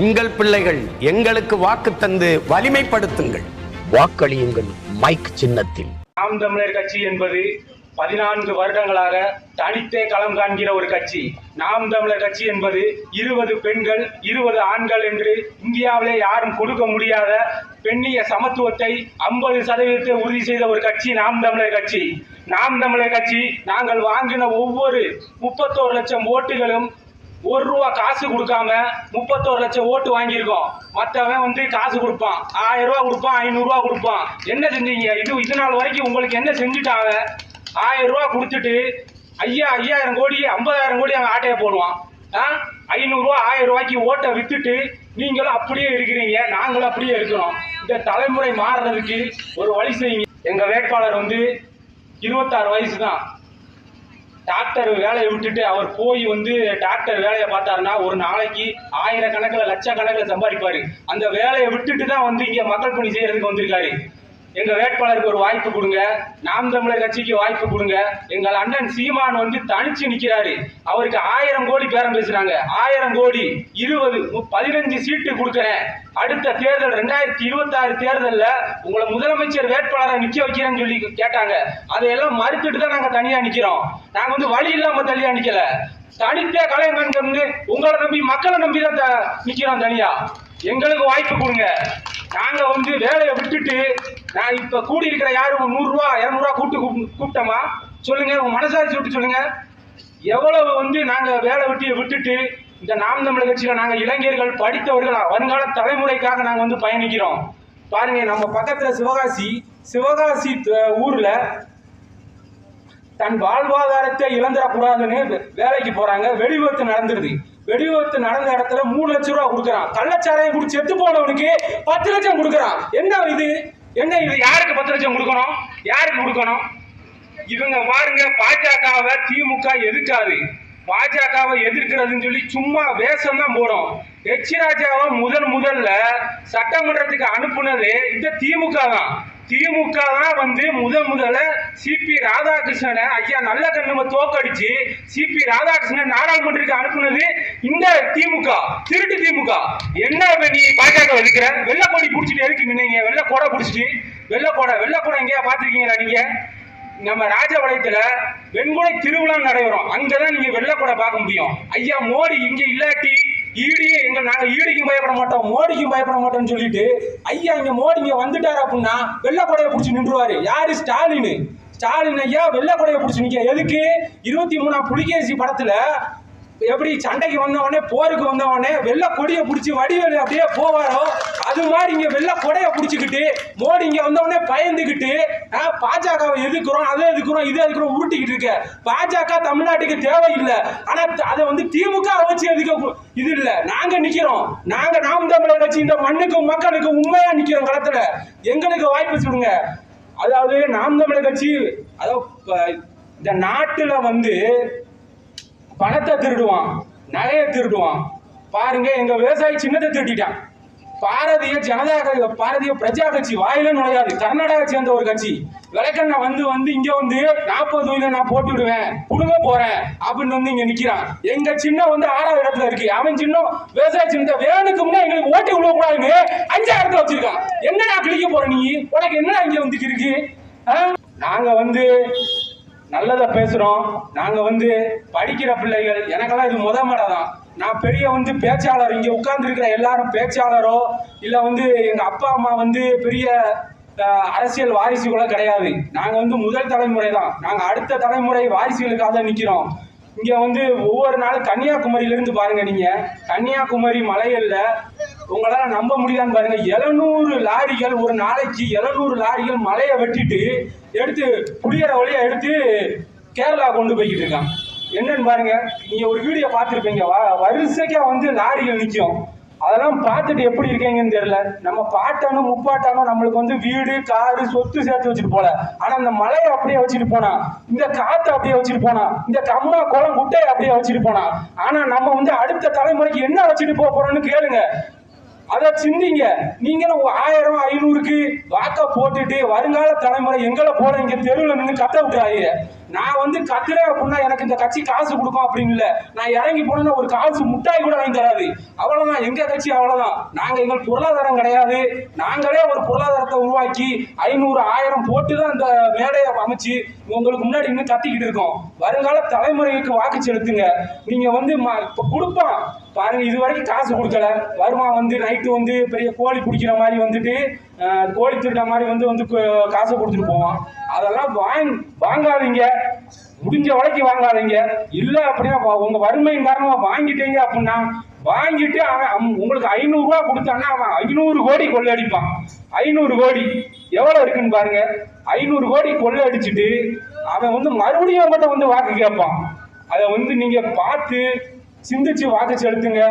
உங்கள் பிள்ளைகள் எங்களுக்கு வாக்கு தந்து வலிமைப்படுத்துங்கள். வாக்களியுங்கள் மைக் சின்னத்தில். நாம் தமிழர் கட்சி என்பது பதினான்கு வருடங்களாக தனித்தே களம் காண்கிற ஒரு கட்சி. நாம் தமிழர் கட்சி என்பது இருபது பெண்கள் இருபது ஆண்கள் என்று இந்தியாவிலே யாரும் கொடுக்க முடியாத பெண்ணிய சமத்துவத்தை ஐம்பது சதவீதத்தை உறுதி செய்த ஒரு கட்சி நாம் தமிழர் கட்சி. நாம் தமிழர் கட்சி நாங்கள் வாங்கின ஒவ்வொரு முப்பத்தோரு லட்சம் ஓட்டுகளும் ஒரு ரூபா காசு கொடுக்காம முப்பத்தோரு லட்சம் ஓட்டு வாங்கியிருக்கோம். மற்றவன் வந்து காசு கொடுப்பான். ஆயிரம் ரூபா கொடுப்பான் ஐநூறுரூவா கொடுப்பான். என்ன செஞ்சீங்க? இது இது நாள் வரைக்கும் உங்களுக்கு என்ன செஞ்சுட்டாங்க ஆயிரம் ரூபா கொடுத்துட்டு ஐயா ஐயாயிரம் கோடி ஐம்பதாயிரம் கோடி அவன் ஆட்டையை போடுவான். ஆ? ஐநூறுரூவா ஆயிரம் ரூபாய்க்கு ஓட்டை வித்துட்டு நீங்களும் அப்படியே இருக்கிறீங்க நாங்களும் அப்படியே இருக்கிறோம். இந்த தலைமுறை மாறுறதுக்கு ஒரு வழி செய்யுங்க. எங்கள் வேட்பாளர் வந்து இருபத்தாறு வயசு தான் டாக்டர் வேலையை விட்டுட்டு அவர் போய் வந்து டாக்டர் வேலையை பார்த்தாருன்னா ஒரு நாளைக்கு ஆயிரக்கணக்கில் லட்சக்கணக்கில் சம்பாதிப்பாரு. அந்த வேலையை விட்டுட்டு தான் வந்து இங்கே மக்கள் பணி செய்யறதுக்கு வந்திருக்காரு. எங்க வேட்பாளருக்கு ஒரு வாய்ப்பு கொடுங்க. நாம் தமிழர் கட்சிக்கு வாய்ப்பு கொடுங்க. எங்கள் அண்ணன் சீமான் வந்து தனிச்சு நிக்கிறாரு. அவருக்கு ஆயிரம் கோடி பேரம் பேசுறாங்க. ஆயிரம் கோடி இருபது பதினஞ்சு சீட்டு கொடுக்குறேன். அடுத்த தேர்தல் ரெண்டாயிரத்தி இருபத்தி ஆறு தேர்தலில் உங்களை முதலமைச்சர் வேட்பாளரை நிக்க வைக்கிறேன்னு சொல்லி கேட்டாங்க. அதையெல்லாம் மறுத்துட்டு தான் நாங்க தனியா நிக்கிறோம். நாங்க வந்து வழி இல்லாம தனியா நிக்கல. தனித்தே கலைஞன் உங்களை நம்பி மக்களை நம்பி தான் த- நிக்கிறோம் தனியா. எங்களுக்கு வாய்ப்பு கொடுங்க. நாங்க வந்து வேலையை விட்டுட்டு நான் இப்ப கூடி இருக்கிற யாரும் நூறு ரூபா இருநூறுவா கூப்பிட்டு கூப்பிட்டோமா சொல்லுங்க உங்க மனசாட்சி விட்டு சொல்லுங்க. எவ்வளவு வந்து நாங்க வேலை வெட்டியை விட்டுட்டு இந்த நாம் தமிழர் கட்சியில நாங்க இளைஞர்கள் படித்தவர்கள் வருங்கால தலைமுறைக்காக நாங்க வந்து பயணிக்கிறோம். பாருங்க நம்ம பக்கத்துல சிவகாசி சிவகாசி ஊரில் ஊர்ல தன் வாழ்வாதாரத்தை இழந்துடக்கூடாதுன்னு வேலைக்கு போறாங்க. வெடிவத்து நடந்துருது. வெடிவிபத்து நடந்த இடத்துல மூணு லட்சம் ரூபா கொடுக்குறான் கள்ளச்சாராயம் குடி செத்து போனவனுக்கு பத்து லட்சம் கொடுக்குறான் என்ன இது? என்ன இது? யாருக்கு பத்து லட்சம் கொடுக்கணும்? யாருக்கு கொடுக்கணும்? இவங்க பாருங்க பாஜகவை திமுக எதிர்க்காது. பாஜகவை எதிர்க்கிறதுன்னு சொல்லி சும்மா வேஷம் தான் போடும். எச் ராஜாவை முதல் முதல்ல சட்டமன்றத்துக்கு அனுப்புனது இந்த திமுக தான். திமுக தான் வந்து முதன் முதல்ல சிபி ராதாகிருஷ்ணனை ஐயா நல்ல கண்ணும தோக்கடிச்சு சிபி ராதாகிருஷ்ணன் நாடாளுமன்றத்துக்கு அனுப்புனது இந்த திமுக திருட்டு திமுக என்ன நீ பாஜக எதுக்குற வெள்ளக்கொடி பிடிச்சிட்டு எதுக்கு நின்னீங்க வெள்ளை கொடை பிடிச்சிட்டு. வெள்ளை கொடை வெள்ளை கொடை எங்கேயா பார்த்துருக்கீங்களா நீங்க? நம்ம ராஜபாளையத்துல வெண்குடை திருவிழா நடைபெறும். அங்கதான் நீங்க வெள்ளக்கூட பார்க்க முடியும். ஐயா மோடி இங்க இல்லாட்டி ஈடியே எங்க நாங்க ஈடிக்கும் பயப்பட மாட்டோம் மோடிக்கும் பயப்பட மாட்டோம்னு சொல்லிட்டு ஐயா இங்க மோடி இங்க வந்துட்டாரு அப்படின்னா வெள்ளக்கொடையை பிடிச்சி நின்றுவாரு. யாரு? ஸ்டாலின். ஸ்டாலின் ஐயா வெள்ளக்கொடையை பிடிச்சி நிக்க. எதுக்கு? இருபத்தி மூணாம் புலிகேசி படத்துல எப்படி சண்டைக்கு வந்தவொடனே போருக்கு வந்தவொடனே வெள்ளை கொடியை பிடிச்சி வடிவேலு அப்படியே போவாரோ அது மாதிரி இங்கே வெள்ளை கொடையை பிடிச்சிக்கிட்டு மோடி இங்கே வந்தவொடனே பயந்துக்கிட்டு பாஜகவை எதுக்குறோம் அதை எதுக்குறோம் இதை எதுக்குறோம் உருட்டிக்கிட்டு இருக்க. பாஜக தமிழ்நாட்டுக்கு தேவையில்லை. ஆனால் அதை வந்து திமுக வச்சு எதுக்க இது இல்லை. நாங்கள் நிற்கிறோம் நாங்கள் நாம் தமிழர் கட்சி இந்த மண்ணுக்கும் மக்களுக்கு உண்மையாக நிற்கிறோம் களத்தில். எங்களுக்கு வாய்ப்பு சொல்லுங்க. அதாவது நாம் தமிழர் கட்சி அதாவது இந்த நாட்டில் வந்து பணத்தை திருடுவான் நகையை திருடுவான். பாருங்க எங்க விவசாயி சின்னத்தை திருடிட்டான். பாரதிய ஜனதா க- பாரதிய பிரஜா கட்சி வாயில நுழையாது. கர்நாடகா சேர்ந்த ஒரு கட்சி. விளக்கண்ண வந்து வந்து இங்க வந்து நாற்பது தொழில நான் போட்டு விடுவேன். குடுங்க போறேன். அப்படின்னு வந்து இங்க நிக்கிறான். எங்க சின்ன வந்து ஆறாவது இடத்துல இருக்கு. அவன் சின்னம் விவசாய சின்னத்தை வேணுக்கு முன்னாடி எங்களுக்கு ஓட்டி விழுவ கூடாதுன்னு அஞ்சாயிரத்துல வச்சிருக்கான். என்னடா கிழிக்க போற நீ? உனக்கு என்னடா இங்க வந்து இருக்கு ஆ? நாங்க வந்து நல்லதை பேசுகிறோம் நாங்கள் வந்து படிக்கிற பிள்ளைகள் எனக்கெல்லாம் இது முத மடை தான். நான் பெரிய வந்து பேச்சாளர் இங்கே உட்கார்ந்துருக்கிற எல்லாரும் பேச்சாளரோ இல்லை வந்து எங்கள் அப்பா அம்மா வந்து பெரிய அரசியல் அரசியல் கூட கிடையாது. நாங்கள் வந்து முதல் தலைமுறை தான். நாங்கள் அடுத்த தலைமுறை வாரிசுகளுக்காக தான் இங்கே வந்து ஒவ்வொரு நாளும் கன்னியாகுமரியிலேருந்து பாருங்கள் பாருங்க கன்னியாகுமரி மலைகள்ல உங்களால நம்ப முடியாதுன்னு பாருங்க. எழுநூறு லாரிகள் ஒரு நாளைக்கு எழுநூறு லாரிகள் மலையை வெட்டிட்டு எடுத்து குடியேற வழியா எடுத்து கேரளா கொண்டு போய்கிட்டு இருக்கான் என்னன்னு பாருங்க நீங்க ஒரு வீடியோ பார்த்துருப்பீங்க. வரிசைக்கா வந்து லாரிகள் நிற்கும் அதெல்லாம் பார்த்துட்டு எப்படி இருக்கீங்கன்னு தெரியல. நம்ம பாட்டானோ முப்பாட்டானோ நம்மளுக்கு வந்து வீடு காரு சொத்து சேர்த்து வச்சுட்டு போல. ஆனா இந்த மலையை அப்படியே வச்சுட்டு போனா இந்த காத்தை அப்படியே வச்சுட்டு போனா இந்த கம்மா குளம் குட்டையை அப்படியே வச்சுட்டு போனா ஆனா நம்ம வந்து அடுத்த தலைமுறைக்கு என்ன வச்சுட்டு போக போறோம்னு கேளுங்க. அதை சிந்திங்க. நீங்களும் ஆயிரம் ஐநூறுக்கு வாக்க போட்டுட்டு வருங்கால தலைமுறை எங்களை போல இங்க தெருவில் நின்று கத்த விட்டுறாங்க நான் வந்து கத்துறேன் அப்படின்னா எனக்கு இந்த கட்சி காசு கொடுக்கும் அப்படின்னு இல்லை. நான் இறங்கி போனேன்னா ஒரு காசு முட்டாய் கூட வாங்கி தராது. அவ்வளவுதான். எங்க கட்சி அவ்வளவுதான். நாங்க எங்கள் பொருளாதாரம் கிடையாது. நாங்களே ஒரு பொருளாதாரத்தை உருவாக்கி ஐநூறு ஆயிரம் போட்டு தான் இந்த மேடையை அமைச்சு உங்களுக்கு முன்னாடி இன்னும் கத்திக்கிட்டு இருக்கோம். வருங்கால தலைமுறைக்கு வாக்கு செலுத்துங்க. நீங்க வந்து ம- கொடுப்பான் பாருங்க இது வரைக்கும் காசு கொடுக்கல. வருமா வந்து நைட்டு வந்து பெரிய கோழி பிடிக்கிற மாதிரி வந்துட்டு கோழி திருட மாதிரி வந்து வந்து காசை கொடுத்துட்டு போவான். அதெல்லாம் வாங்க வாங்காதீங்க. முடிஞ்ச வரைக்கும் வாங்காதீங்க. இல்லை அப்படின்னா உங்கள் உங்க வறுமையின் காரணமாக வாங்கிட்டீங்க அப்படின்னா வாங்கிட்டு அவன் அம்- உங்களுக்கு ஐநூறு ரூபா கொடுத்தான்னா அவன் ஐநூறு கோடி கொள்ளடிப்பான். ஐநூறு கோடி. எவ்வளவு இருக்குன்னு பாருங்க. ஐநூறு கோடி கொள்ளடிச்சிட்டு அவன் வந்து மறுபடியும் உங்கள்கிட்ட வந்து வாக்கு கேட்பான். அதை வந்து நீங்க பார்த்து சிந்திச்சு வாக்கு செலுத்துங்க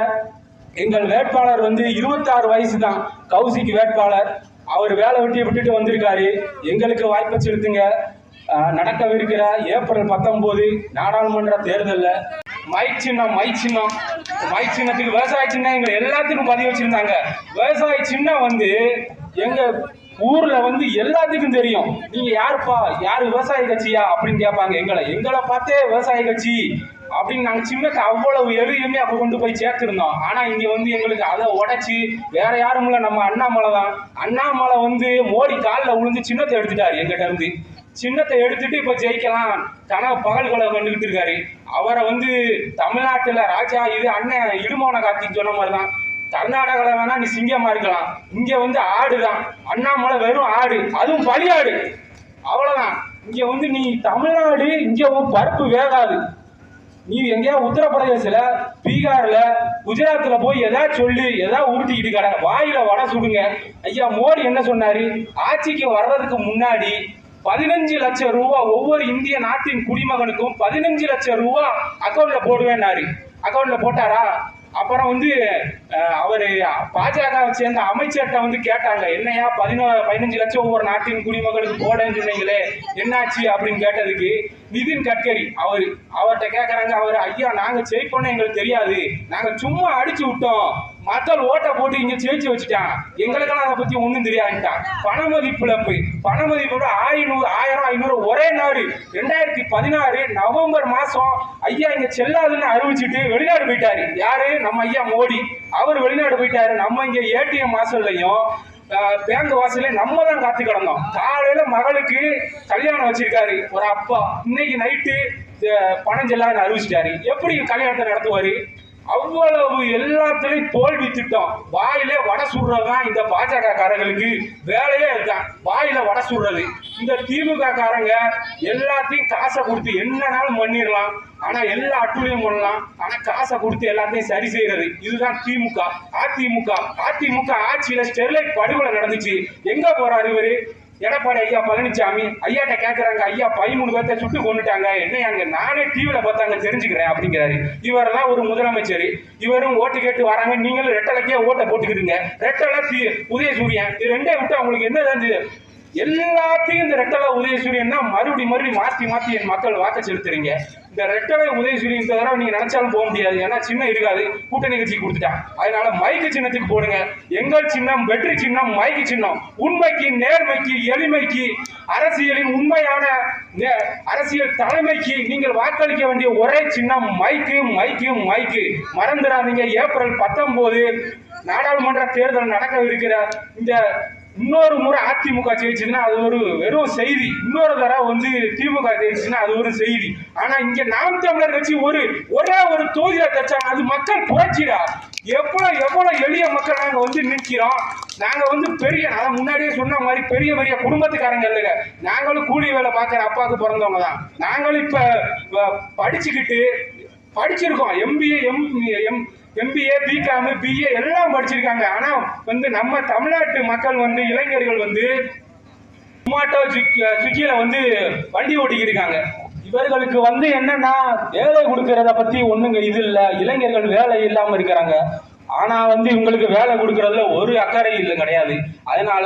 எங்கள் வேட்பாளர் வந்து இருபத்தாறு வயசு தான் கௌசிக்கு வேட்பாளர். அவர் வேலை விட்டு விட்டுட்டு வந்திருக்காரு. எங்களுக்கு வாய்ப்பை செலுத்துங்க நடக்கவிருக்கிற ஏப்ரல் பத்தொன்பது நாடாளுமன்ற தேர்தலில் மை சின்னம் மை சின்னம். மை சின்னத்துக்கு விவசாய சின்னம் எங்க எல்லாத்துக்கும் பதிவு வச்சிருந்தாங்க. விவசாய சின்னம் வந்து எங்க ஊர்ல வந்து எல்லாத்துக்கும் தெரியும். நீங்க யாருப்பா? யாரு விவசாய கட்சியா? அப்படின்னு கேட்பாங்க. எங்களை எங்களை பார்த்தே விவசாய கட்சி. அப்படின்னு நாங்கள் சின்னத்தை அவ்வளவு எளியுமே அப்போ கொண்டு போய் சேர்த்துருந்தோம். ஆனால் இங்கே வந்து எங்களுக்கு அதை உடச்சி வேற யாரும் இல்லை நம்ம அண்ணாமலை தான். அண்ணாமலை வந்து மோடி காலில் விழுந்து சின்னத்தை எடுத்துட்டார் எங்கிட்ட இருந்து. சின்னத்தை எடுத்துட்டு இப்போ ஜெயிக்கலாம். கனவு பகல்களை வந்துகிட்டு இருக்காரு. அவரை வந்து தமிழ்நாட்டில் ராஜா இது அண்ணன் இடுமோன கார்த்திக் சொன்ன மாதிரி தான். கர்நாடகாவில் வேணா நீ சிங்கமாக இருக்கலாம். இங்கே வந்து ஆடு தான். அண்ணாமலை வெறும் ஆடு. அதுவும் பலியாடு. அவ்வளோதான் இங்கே வந்து நீ தமிழ்நாடு இங்கே பருப்பு வேகாது. நீ எங்கேயா உத்தரப்பிரதேசில பீகார்ல குஜராத்ல போய் எதா சொல்லி எதாவது உருட்டிக்கிட்டு கடை வாயில வடை சுடுங்க. ஐயா மோடி என்ன சொன்னாரு? ஆட்சிக்கு வர்றதுக்கு முன்னாடி பதினஞ்சு லட்சம் ரூபா ஒவ்வொரு இந்திய நாட்டின் குடிமகனுக்கும் பதினஞ்சு லட்சம் ரூபா அக்கௌண்ட்ல போடுவேன்னாரு. அக்கௌண்ட்ல போட்டாரா? அப்புறம் வந்து அவர் பாஜக சேர்ந்த அமைச்சர்கிட்ட வந்து கேட்டாங்க என்னையா பதினோ பதினஞ்சு லட்சம் ஒவ்வொரு நாட்டின் குடிமகளுக்கு போடன்னு சொன்னீங்களே என்னாச்சு அப்படின்னு கேட்டதுக்கு நிதின் கட்கரி அவரு அவர்கிட்ட கேட்கறாங்க அவர் ஐயா நாங்க ஜெயிப்போம்னு எங்களுக்கு தெரியாது. நாங்க சும்மா அடிச்சு விட்டோம். மக்கள் ஓட்டை போட்டு இங்க ஜெயிச்சு வச்சுட்டான் எங்களுக்கெல்லாம் அதை பத்தி ஒண்ணும் தெரியாதுட்டான் பணமதிப்பிழப்பு பணமதிப்போட ஐநூறு ஆயிரம் ஐநூறு ஒரே நாடு. ரெண்டாயிரத்தி பதினாறு நவம்பர் மாசம் ஐயா இங்க செல்லாதுன்னு அறிவிச்சிட்டு வெளிநாடு போயிட்டாரு. யாரு? நம்ம ஐயா மோடி. அவர் வெளிநாடு போயிட்டாரு. நம்ம இங்க ஏடிஎம் வாசல்லையும் பேங்க் வாசல்ல நம்ம தான் காத்து கிடந்தோம். காலையில மகளுக்கு கல்யாணம் வச்சிருக்காரு. ஒரு அப்பா. இன்னைக்கு நைட்டு பணம் செல்லாதுன்னு அறிவிச்சிட்டாரு. எப்படி கல்யாணத்தை நடத்துவாரு? அவ்வளவு எல்லாத்துலயும் தோல்வி திட்டம் வாயிலே வடை சுடுறதுதான் இந்த பாஜக காரங்களுக்கு வேலையே இருக்கான் வாயில வடை சுடுறது. இந்த திமுக காரங்க எல்லாத்தையும் காசை கொடுத்து என்னனாலும் பண்ணிடலாம். ஆனா எல்லா அட்டுலையும் பண்ணலாம் ஆனா காசை கொடுத்து எல்லாத்தையும் சரி செய்யறது. இதுதான் திமுக. அதிமுக. அதிமுக ஆட்சியில ஸ்டெர்லைட் படுகொலை நடந்துச்சு. எங்க போறாரு இவரு? எடப்பாடி ஐயா பழனிசாமி ஐயாட்ட கேட்கறாங்க ஐயா பதிமூணு பேர்த்த சுட்டு கொண்டுட்டாங்க என்ன அங்க நானே டிவியில பார்த்தாங்க தெரிஞ்சுக்கிறேன் அப்படிங்கிறாரு. இவரெல்லாம் ஒரு முதலமைச்சர். இவரும் ஓட்டு கேட்டு வராங்க. நீங்களும் ரெட்டலைக்கே ஓட்டை போட்டுக்கிடுங்க. ரெட்டலை தி- உதயசூரியன். இது ரெண்டே விட்டு அவங்களுக்கு என்ன தெரிஞ்சது எல்லாத்தையும் இந்த ரெட்டலை உதயசூரியன் தான் மறுபடி மறுபடி மாத்தி மாத்தி என் மக்கள் வாக்கு செலுத்துறீங்க. இந்த ரெட்டலை சொல்லி இந்த தடவை நீங்க நினைச்சாலும் போக முடியாது. ஏன்னா சின்னம் இருக்காது. கூட்டணி கட்சி கொடுத்துட்டான் அதனால மைக்கு சின்னத்துக்கு போடுங்க. எங்கள் சின்னம் வெற்றி சின்னம் மைக்கு சின்னம். உண்மைக்கு நேர்மைக்கு எளிமைக்கு அரசியலின் உண்மையான அரசியல் தலைமைக்கு நீங்கள் வாக்களிக்க வேண்டிய ஒரே சின்னம் மைக்கு மைக்கு மைக்கு. மறந்துடாதீங்க. ஏப்ரல் பத்தொன்பது நாடாளுமன்ற தேர்தல் நடக்கவிருக்கிற இந்த இன்னொரு முறை அதிமுக ஜெயிச்சதுன்னா அது ஒரு வெறும் செய்தி. இன்னொரு தடவை வந்து திமுக ஜெயிச்சுன்னா அது ஒரு செய்தி. ஆனா இங்க நாம் தமிழர் கட்சி ஒரு ஒரே ஒரு தொகுதியில தச்சாங்க அது மக்கள் புரட்சிடா? எவ்வளவு எவ்வளவு எளிய மக்கள் நாங்க வந்து நிற்கிறோம்? நாங்க வந்து பெரிய நான் முன்னாடியே சொன்ன மாதிரி பெரிய பெரிய குடும்பத்துக்காரங்க இல்லைங்க. நாங்களும் கூலி வேலை பார்க்குற அப்பாவுக்கு பிறந்தவங்க தான். நாங்களும் இப்ப படிச்சுக்கிட்டு படிச்சிருக்கோம். MBA M M MBA B Com BA எல்லாம் படிச்சிருக்காங்க. ஆனால் வந்து நம்ம தமிழ்நாட்டு மக்கள் வந்து இளைஞர்கள் வந்து சுமாட்டோ ஸ்விக்கியில வந்து வண்டி ஓட்டிக்கிருக்காங்க இவர்களுக்கு வந்து என்னன்னா வேலை கொடுக்கறத பத்தி ஒண்ணுங்க இது இல்லை. இளைஞர்கள் வேலை இல்லாமல் இருக்கிறாங்க. ஆனா வந்து இவங்களுக்கு வேலை கொடுக்கறதுல ஒரு அக்கறை இல்லை கிடையாது. அதனால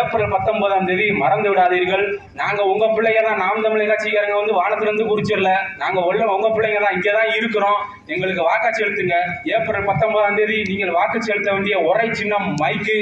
ஏப்ரல் பத்தொன்பதாம் தேதி மறந்து விடாதீர்கள். நாங்க உங்க பிள்ளைங்க தான் நாம் தமிழக கட்சிக்காரங்க வந்து வானத்திலிருந்து குறிச்சிடல நாங்க உள்ள உங்க பிள்ளைங்க தான் இங்கே தான் இருக்கிறோம். எங்களுக்கு வாக்கு செலுத்துங்க ஏப்ரல் பத்தொன்பதாம் தேதி நீங்கள் வாக்கு செலுத்த வேண்டிய ஒரே சின்னம் மைக்கு.